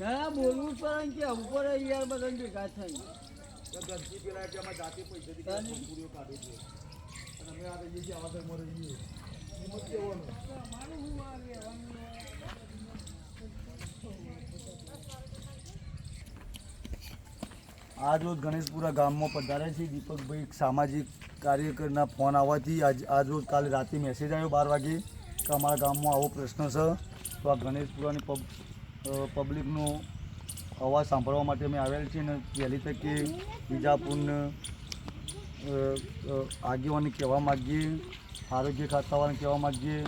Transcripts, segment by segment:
ના, બોલવું જ પડે ને કે ઉપર યાર બધા ભેગા થઈ આજ રોજ ગણેશપુરા ગામમાં પધારે છે દીપકભાઈ, એક સામાજિક કાર્યકરના ફોન આવવાથી આજ આજ રોજ કાલે રાતે મેસેજ આવ્યો બાર વાગે. કે અમારા ગામમાં આવો પ્રશ્ન છે. તો આ ગણેશપુરાની પબ પબ્લિકનો અવાજ સાંભળવા માટે અમે આવેલ છીએ અને વહેલી તકે અ, અ, કહેવા માગીએ આરોગ્ય ખાતાવાળાને કહેવા માગીએ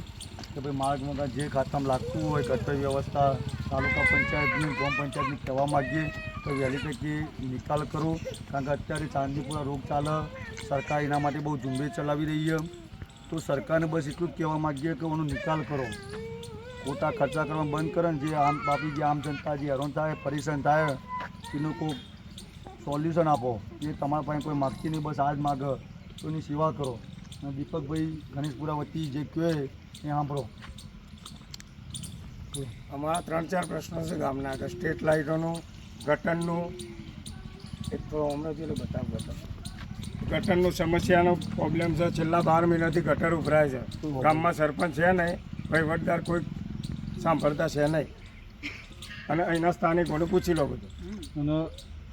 કે ભાઈ માર્ગ જે ખાતામાં લાગતું હોય ગટર વ્યવસ્થા તાલુકા પંચાયતની ગ્રામ પંચાયતની કહેવા માગીએ તો વહેલી તકે નિકાલ કરો. કારણ કે અત્યારે ચાંદીપુરા રોગ ચાલે સરકાર એના માટે બહુ ઝુંબેશ ચલાવી રહી છે. તો સરકારને બસ એટલું જ કહેવા માગીએ કે એનો નિકાલ કરો. ખોટા ખર્ચા કરવા બંધ કરે જે આમ બાપી, જે આમ જનતા, જે હેરાન થાય, પરેશાન થાય, એનું કોઈ સોલ્યુશન આપો. એ તમારા પાસે કોઈ માગતી નહીં, બસ આ જ માગ. તો એની સેવા કરો. અને દીપકભાઈ ગણેશપુરા વતી જે કહે એ સાંભળો. અમારા ત્રણ ચાર પ્રશ્નો છે ગામના. આગળ સ્ટ્રીટ લાઇટોનું, ગટરનું. એક તો હમણાં પેલું બતાવ બતાવ. ગટરનું સમસ્યાનો પ્રોબ્લેમ છે. છેલ્લા બાર મહિનાથી ગટર ઉભરાય છે. ગામમાં સરપંચ છે નહીં વહીવટદાર કોઈ સાંભળતા છે નહીં. અને અહીંના સ્થાનિકોને પૂછી લો બધું. અને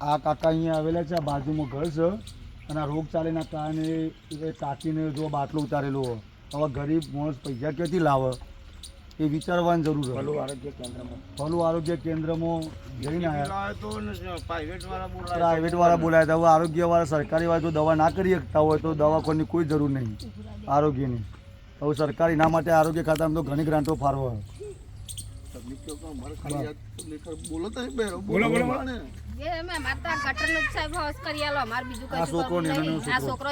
આ કાકા અહીંયા આવેલા છે આ બાજુમાં ઘર છે. અને આ રોગચાળીના કારણે એ કાકીને જો બાટલો ઉતારેલો હવે ગરીબ માણસ પૈસા ક્યાંથી લાવે? એ વિચારવાની જરૂર છે. ફલુ આરોગ્ય કેન્દ્રમાં. ભલું આરોગ્ય કેન્દ્રમાં જઈને આવ્યા પ્રાઇવેટ વાળા બોલાયા હતા હવે આરોગ્ય વાળા સરકારી વાળા જો દવા ના કરી શકતા હોય તો દવાખાની કોઈ જરૂર નહીં. આરોગ્યની. હવે સરકારી ના માટે આરોગ્ય ખાતામાં તો ઘણી ગ્રાન્ટો ફાળવે બોલો બોલો બોલો એ અમે અમારે તો આ ગટરનું જ સાહેબ હોશ કરી આલો. અમારે બીજું આ કશું છોકરો એનો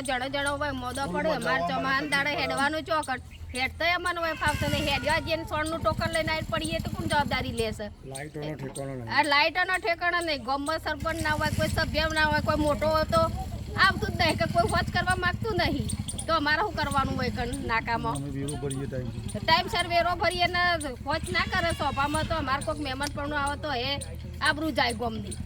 જણો જણો હોય મોદો પડે. મારે ચોમાન દાડે હેડવાનું ચોકટ. હેડતોય અમને હોય ફાવશે નહીં. હેડવા જઈને સોનનું ટોકન લઈને આવીને પડીએ તો કોણ જવાબદારી લેશે? લાઇટોનો ઠેકાણો નહીં. આ લાઇટોનો ઠેકાણો નહીં. ગામમાં સરપંચ ના હોય કોઈ સભ્ય ના હોય કોઈ મોટો હોય તો આવતું જ નહીં કે કોઈ હોચ કરવા માંગતું નહીં. તો અમારે શું કરવાનું હોય કણ નાકામાં? ટાઈમસર વેરો ભરીએ ને હોચ ના કરે સોફામાં તો અમારે કોઈક મહેમાન પણ આવે તો એ આબરું જાય ગમની.